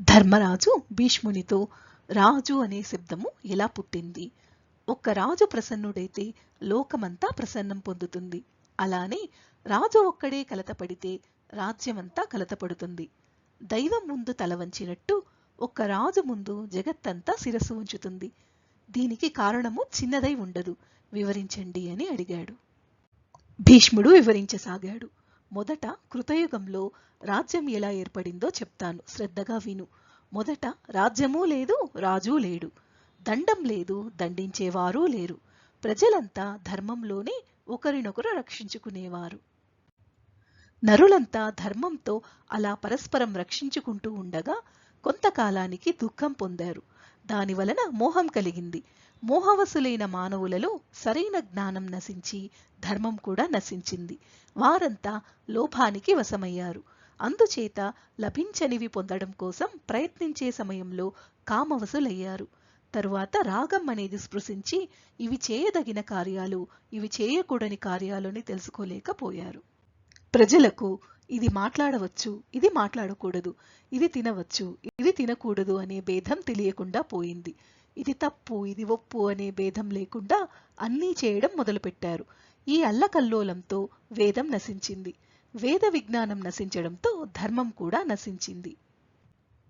ధర్మరాజు భీష్మునితో రాజు అనే శబ్దము ఎలా పుట్టింది? ఒక్క రాజు ప్రసన్నుడైతే లోకమంతా ప్రసన్నం పొందుతుంది. అలానే రాజు ఒక్కడే కలతపడితే రాజ్యమంతా కలతపడుతుంది. దైవం ముందు తల వంచినట్టు ఒక్క రాజు ముందు జగత్తంతా శిరస్సు ఉంచుతుంది. దీనికి కారణము చిన్నదై ఉండదు. వివరించండి అని అడిగాడు. భీష్ముడు వివరించసాగాడు. మొదట కృతయుగంలో రాజ్యం ఎలా ఏర్పడిందో చెప్తాను. శ్రద్ధగా విను. మొదట రాజ్యమూ లేదు రాజూ లేడు. దండం లేదు దండించేవారూ లేరు. ప్రజలంతా ధర్మంలోనే ఒకరినొకరు రక్షించుకునేవారు. నరులంతా ధర్మంతో అలా పరస్పరం రక్షించుకుంటూ ఉండగా కొంతకాలానికి దుఃఖం పొందారు. దానివలన మోహం కలిగింది. మోహవసులైన మానవులలో సరైన జ్ఞానం నశించి ధర్మం కూడా నశించింది. వారంతా లోభానికి వశమయ్యారు. అందుచేత లభించనివి పొందడం కోసం ప్రయత్నించే సమయంలో కామవసులయ్యారు తరువాత రాగం అనేది స్పృశించి ఇవి చేయదగిన కార్యాలు ఇవి చేయకూడని కార్యాలని తెలుసుకోలేకపోయారు. ప్రజలకు ఇది మాట్లాడవచ్చు ఇది మాట్లాడకూడదు ఇది తినవచ్చు ఇది తినకూడదు అనే భేదం తెలియకుండా పోయింది. ఇది తప్పు ఇది ఒప్పు అనే భేదం లేకుండా అన్నీ చేయడం మొదలుపెట్టారు. ఈ అల్లకల్లోలంతో వేదం నశించింది. వేద విజ్ఞానం నశించడంతో ధర్మం కూడా నశించింది.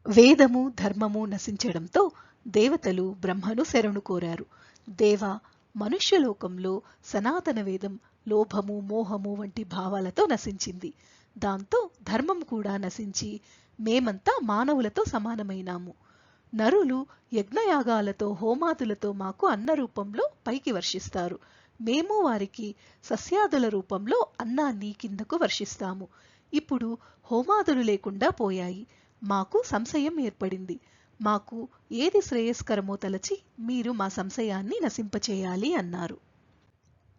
వేదము ధర్మము నశించడంతో దేవతలు బ్రహ్మను శరణు కోరారు. దేవ మనుష్యలోకంలో సనాతన వేదం లోభము మోహము వంటి భావాలతో నశించింది. దాంతో ధర్మం కూడా నశించి మేమంతా మానవులతో సమానమైనాము. నరులు యజ్ఞయాగాలతో హోమాతులతో మాకు అన్న రూపంలో పైకి వర్షిస్తారు. మేము వారికి సస్యాదుల రూపంలో అన్నాన్ని కిందకు వర్షిస్తాము. ఇప్పుడు హోమాదులు లేకుండా పోయాయి. మాకు సంశయం ఏర్పడింది. మాకు ఏది శ్రేయస్కరమో తలచి మీరు మా సంశయాన్ని నశింపచేయాలి అన్నారు.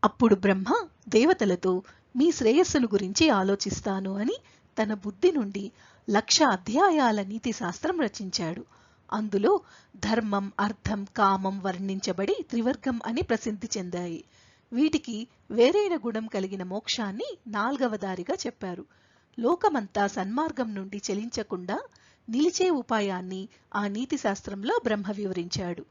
అప్పుడు బ్రహ్మ దేవతలతో మీ శ్రేయస్సును గురించి ఆలోచిస్తాను అని తన బుద్ధి నుండి లక్ష అధ్యాయాల నీతి శాస్త్రం రచించాడు. అందులో ధర్మం అర్థం కామం వర్ణించబడి త్రివర్గం అని ప్రసిద్ధి చెందాయి. వీటికి వేరైన గుణం కలిగిన మోక్షాన్ని నాల్గవ దారిగా చెప్పారు. లోకమంతా సన్మార్గం నుండి చెలించకుండా నిలిచే ఉపాయాన్ని ఆ నీతి శాస్త్రంలో బ్రహ్మ వివరించాడు.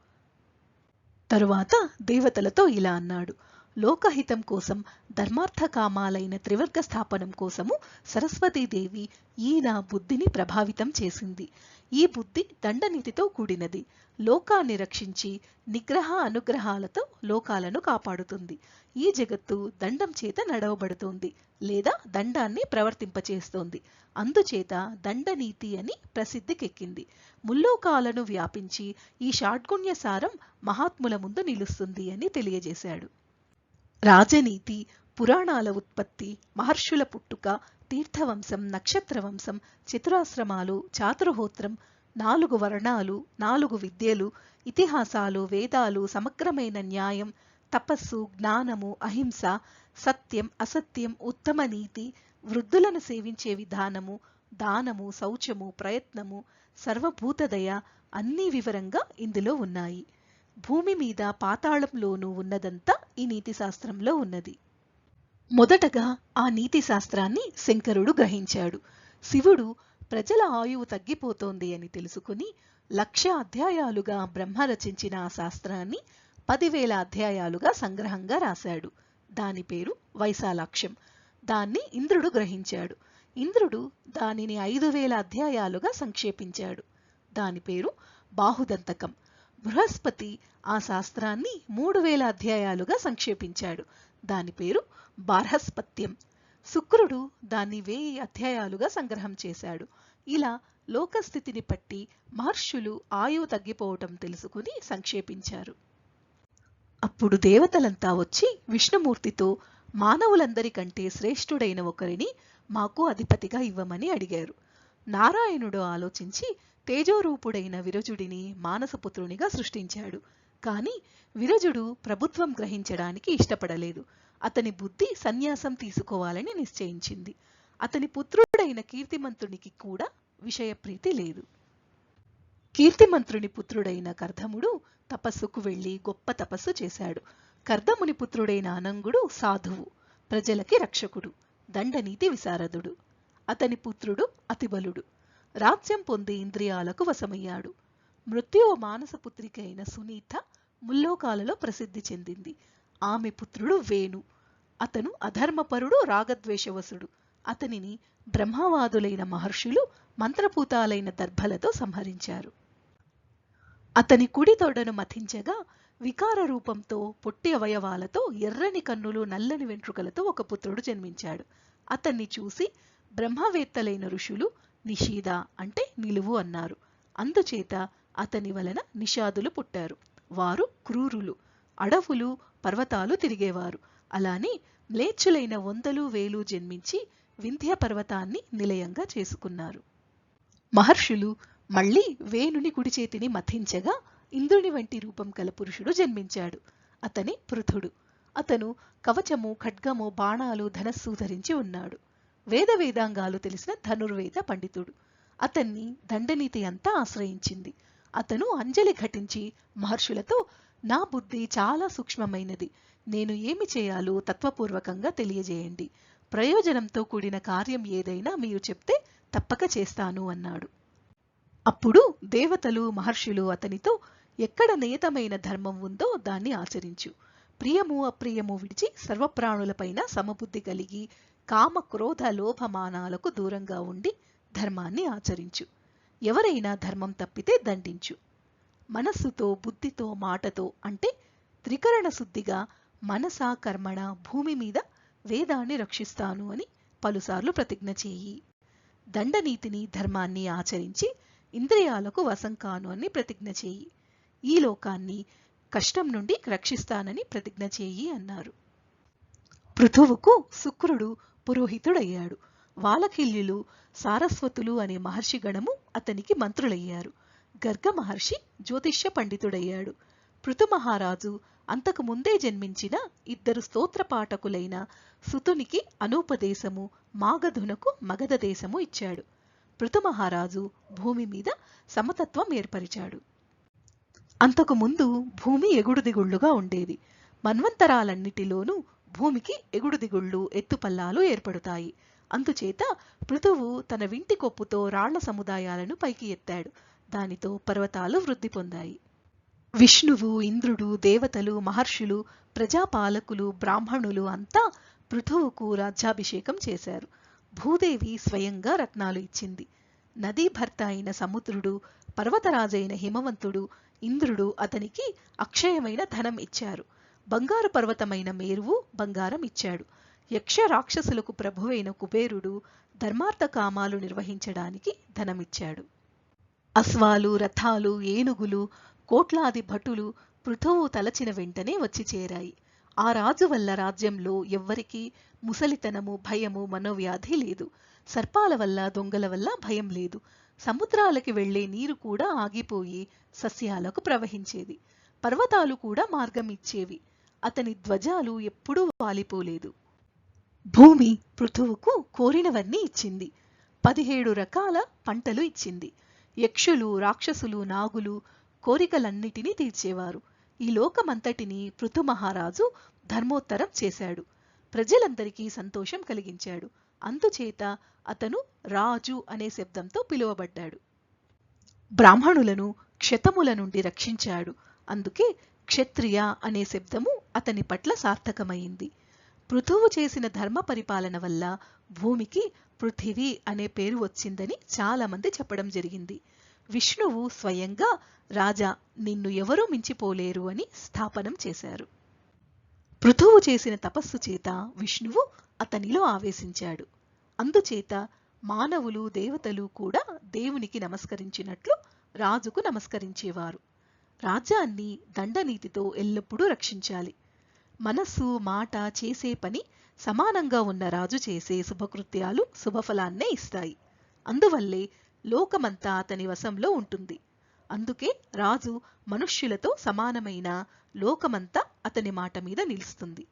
తరువాత దేవతలతో ఇలా అన్నాడు. లోకహితం కోసం ధర్మార్థ కామాలైన త్రివర్గ స్థాపనం కోసము సరస్వతీదేవి ఈయన బుద్ధిని ప్రభావితం చేసింది. ఈ బుద్ధి దండనీతితో కూడినది. లోకాన్ని రక్షించి నిగ్రహ అనుగ్రహాలతో లోకాలను కాపాడుతుంది. ఈ జగత్తు దండం చేత నడవబడుతోంది లేదా దండాన్ని ప్రవర్తింపచేస్తోంది. అందుచేత దండనీతి అని ప్రసిద్ధికెక్కింది. ముల్లోకాలను వ్యాపించి ఈ షాడ్గుణ్య సారం మహాత్ముల ముందు నిలుస్తుంది అని తెలియజేశాడు. రాజనీతి పురాణాల ఉత్పత్తి మహర్షుల పుట్టుక తీర్థవంశం నక్షత్రవంశం చతురాశ్రమాలు చాతుర్హోత్రం నాలుగు వర్ణాలు నాలుగు విద్యలు ఇతిహాసాలు వేదాలు సమగ్రమైన న్యాయం తపస్సు జ్ఞానము అహింస సత్యం అసత్యం ఉత్తమ నీతి వృద్ధులను సేవించే విధానము దానము శౌచము ప్రయత్నము సర్వభూతదయ అన్నీ వివరంగా ఇందులో ఉన్నాయి. భూమి మీద పాతాళంలోనూ ఉన్నదంతా ఈ నీతి శాస్త్రంలో ఉన్నది. మొదటగా ఆ నీతి శాస్త్రాన్ని శంకరుడు గ్రహించాడు. శివుడు ప్రజల ఆయువు తగ్గిపోతోంది అని తెలుసుకుని లక్ష అధ్యాయాలుగా బ్రహ్మ రచించిన ఆ శాస్త్రాన్ని పదివేల అధ్యాయాలుగా సంగ్రహంగా రాశాడు. దాని పేరు వైశాలాక్ష్యం దాన్ని ఇంద్రుడు గ్రహించాడు. ఇంద్రుడు దానిని ఐదు వేల అధ్యాయాలుగా సంక్షేపించాడు. దాని పేరు బాహుదంతకం. బృహస్పతి ఆ శాస్త్రాన్ని మూడు వేల అధ్యాయాలుగా సంక్షేపించాడు. దాని పేరు బార్హస్పత్యం. శుక్రుడు దాన్ని వేయి అధ్యాయాలుగా సంగ్రహం చేశాడు. ఇలా లోకస్థితిని పట్టి మహర్షులు ఆయువు తగ్గిపోవటం తెలుసుకుని సంక్షేపించారు. అప్పుడు దేవతలంతా వచ్చి విష్ణుమూర్తితో మానవులందరికంటే శ్రేష్ఠుడైన ఒకరిని మాకు అధిపతిగా ఇవ్వమని అడిగారు. నారాయణుడు ఆలోచించి తేజోరూపుడైన విరజుడిని మానసపుత్రునిగా సృష్టించాడు. కాని విరజుడు ప్రభుత్వం గ్రహించడానికి ఇష్టపడలేదు. అతని బుద్ధి సన్యాసం తీసుకోవాలని నిశ్చయించింది. అతని పుత్రుడైన కీర్తిమంతునికి కూడా విషయప్రీతి లేదు. కీర్తిమంత్రుని పుత్రుడైన కర్ధముడు తపస్సుకు వెళ్ళి గొప్ప తపస్సు చేశాడు. కర్ధముని పుత్రుడైన అనంగుడు సాధువు ప్రజలకి రక్షకుడు దండనీతి విశారదుడు. అతని పుత్రుడు అతిబలుడు. రాజ్యం పొంది ఇంద్రియాలకు వశమయ్యాడు. మృత్యువ మానసపుత్రిక అయిన సునీత ముల్లోకాలలో ప్రసిద్ధి చెందింది. ఆమె పుత్రుడు వేణు. అతను అధర్మపరుడు రాగద్వేషవసుడు. అతనిని బ్రహ్మవాదులైన మహర్షులు మంత్రపూతాలైన దర్భలతో సంహరించారు. అతని కుడి తొడను మథించగా వికార రూపంతో పొట్టి అవయవాలతో ఎర్రని కన్నులు నల్లని వెంట్రుకలతో ఒక పుత్రుడు జన్మించాడు. అతన్ని చూసి బ్రహ్మవేత్తలైన ఋషులు నిషీద అంటే నిలువు అన్నారు. అందుచేత అతని వలన నిషాదులు పుట్టారు. వారు క్రూరులు అడవులు పర్వతాలు తిరిగేవారు. అలానే మ్లేచ్చులైన వందలు వేలు జన్మించి వింధ్య పర్వతాన్ని నిలయంగా చేసుకున్నారు. మహర్షులు మళ్ళీ వేణుని కుడి చేతిని మథించగా ఇంద్రుని వంటి రూపం కల పురుషుడు జన్మించాడు. అతని పృథుడు. అతను కవచము ఖడ్గము బాణాలు ధనస్సు ధరించి ఉన్నాడు. వేద వేదాంగాలు తెలిసిన ధనుర్వేద పండితుడు. అతన్ని దండనీతి అంతా ఆశ్రయించింది. అతను అంజలి ఘటించి మహర్షులతో నా బుద్ధి చాలా సూక్ష్మమైనది. నేను ఏమి చేయాలో తత్వపూర్వకంగా తెలియజేయండి. ప్రయోజనంతో కూడిన కార్యం ఏదైనా మీరు చెప్తే తప్పక చేస్తాను అన్నాడు. అప్పుడు దేవతలు మహర్షులు అతనితో ఎక్కడ నియతమైన ధర్మం ఉందో దాన్ని ఆచరించు. ప్రియము అప్రియము విడిచి సర్వప్రాణులపైన సమబుద్ధి కలిగి కామ క్రోధ లోభమానాలకు దూరంగా ఉండి ధర్మాన్ని ఆచరించు. ఎవరైనా ధర్మం తప్పితే దండించు. మనస్సుతో బుద్ధితో మాటతో అంటే త్రికరణ శుద్ధిగా మనసా కర్మణ భూమి మీద వేదాన్ని రక్షిస్తాను అని పలుసార్లు ప్రతిజ్ఞ చేయి. దండనీతిని ధర్మాన్ని ఆచరించి ఇంద్రియాలకు వశం కాను అని ప్రతిజ్ఞ చేయి. ఈ లోకాన్ని కష్టం నుండి రక్షిస్తానని ప్రతిజ్ఞ చేయి అన్నారు. పృథువుకు శుక్రుడు పురోహితుడయ్యాడు. వాలకిల్యులు సారస్వతులు అనే మహర్షిగణము అతనికి మంత్రులయ్యారు. గర్గ మహర్షి జ్యోతిష్య పండితుడయ్యాడు. పృతుమహారాజు అంతకు ముందే జన్మించిన ఇద్దరు స్తోత్ర పాఠకులైన సుతునికి అనూపదేశము మాగధునకు మగధ దేశము ఇచ్చాడు పృతుమహారాజు భూమి మీద సమతత్వం ఏర్పరిచాడు. అంతకుముందు భూమి ఎగుడుదిగుళ్ళుగా ఉండేది. మన్వంతరాలన్నిటిలోనూ భూమికి ఎగుడుదిగుళ్ళు ఎత్తుపల్లాలు ఏర్పడుతాయి. అందుచేత పృథువు తన వింటి కొప్పుతో రాళ్ళ సముదాయాలను పైకి ఎత్తాడు. దానితో పర్వతాలు వృద్ధి పొందాయి. విష్ణువు ఇంద్రుడు దేవతలు మహర్షులు ప్రజాపాలకులు బ్రాహ్మణులు అంతా పృథువుకు రాజ్యాభిషేకం చేశారు. భూదేవి స్వయంగా రత్నాలు ఇచ్చింది. నదీ భర్త అయిన సముద్రుడు పర్వతరాజైన హిమవంతుడు ఇంద్రుడు అతనికి అక్షయమైన ధనం ఇచ్చారు. బంగారు పర్వతమైన మేరువు బంగారం ఇచ్చాడు. యక్ష రాక్షసులకు ప్రభువైన కుబేరుడు ధర్మార్థ కామాలు నిర్వహించడానికి ధనమిచ్చాడు. అశ్వాలు రథాలు ఏనుగులు కోట్లాది భటులు పృథువు తలచిన వెంటనే వచ్చి చేరాయి. ఆ రాజు వల్ల రాజ్యంలో ఎవ్వరికీ ముసలితనము భయము మనోవ్యాధి లేదు. సర్పాల వల్ల దొంగల వల్ల భయం లేదు. సముద్రాలకి వెళ్ళే నీరు కూడా ఆగిపోయి సస్యాలకు ప్రవహించేది. పర్వతాలు కూడా మార్గం ఇచ్చేవి అతని ధ్వజాలు ఎప్పుడూ వాలిపోలేదు. భూమి పృథువుకు కోరినవన్నీ ఇచ్చింది. పదిహేడు రకాల పంటలు ఇచ్చింది. యక్షులు రాక్షసులు నాగులు కోరికలన్నిటినీ తీర్చేవారు. ఈ లోకమంతటిని పృథు మహారాజు ధర్మోత్తరం చేశాడు. ప్రజలందరికీ సంతోషం కలిగించాడు. అందుచేత అతను రాజు అనే శబ్దంతో పిలువబడ్డాడు. బ్రాహ్మణులను క్షతముల నుండి రక్షించాడు. అందుకే క్షత్రియ అనే శబ్దము అతని పట్ల సార్థకమైంది. పృథువు చేసిన ధర్మ పరిపాలన వల్ల భూమికి పృథివీ అనే పేరు వచ్చిందని చాలామంది చెప్పడం జరిగింది. విష్ణువు స్వయంగా రాజా నిన్ను ఎవరూ మించిపోలేరు అని స్థాపనం చేశారు. పృథువు చేసిన తపస్సు చేత విష్ణువు అతనిలో ఆవేశించాడు. అందుచేత మానవులు దేవతలు కూడా దేవునికి నమస్కరించినట్లు రాజుకు నమస్కరించేవారు. రాజ్యాన్ని దండనీతితో ఎల్లప్పుడూ రక్షించాలి. మనస్సు మాట చేసే పని సమానంగా ఉన్న రాజు చేసే శుభకృత్యాలు శుభఫలాన్నే ఇస్తాయి. అందువల్లే లోకమంతా అతని వశంలో ఉంటుంది. అందుకే రాజు మనుష్యులతో సమానమైన లోకమంతా అతని మాట మీద నిలుస్తుంది.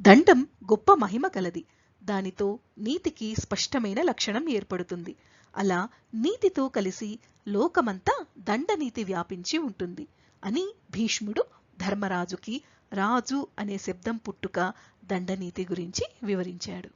దండం గొప్ప మహిమ కలది దానితో నీతికి స్పష్టమైన లక్షణం ఏర్పడుతుంది. అలా నీతితో కలిసి లోకమంతా దండనీతి వ్యాపించి ఉంటుంది అని భీష్ముడు ధర్మరాజుకి రాజు అనే శబ్దం పుట్టుక దండనీతి గురించి వివరించాడు.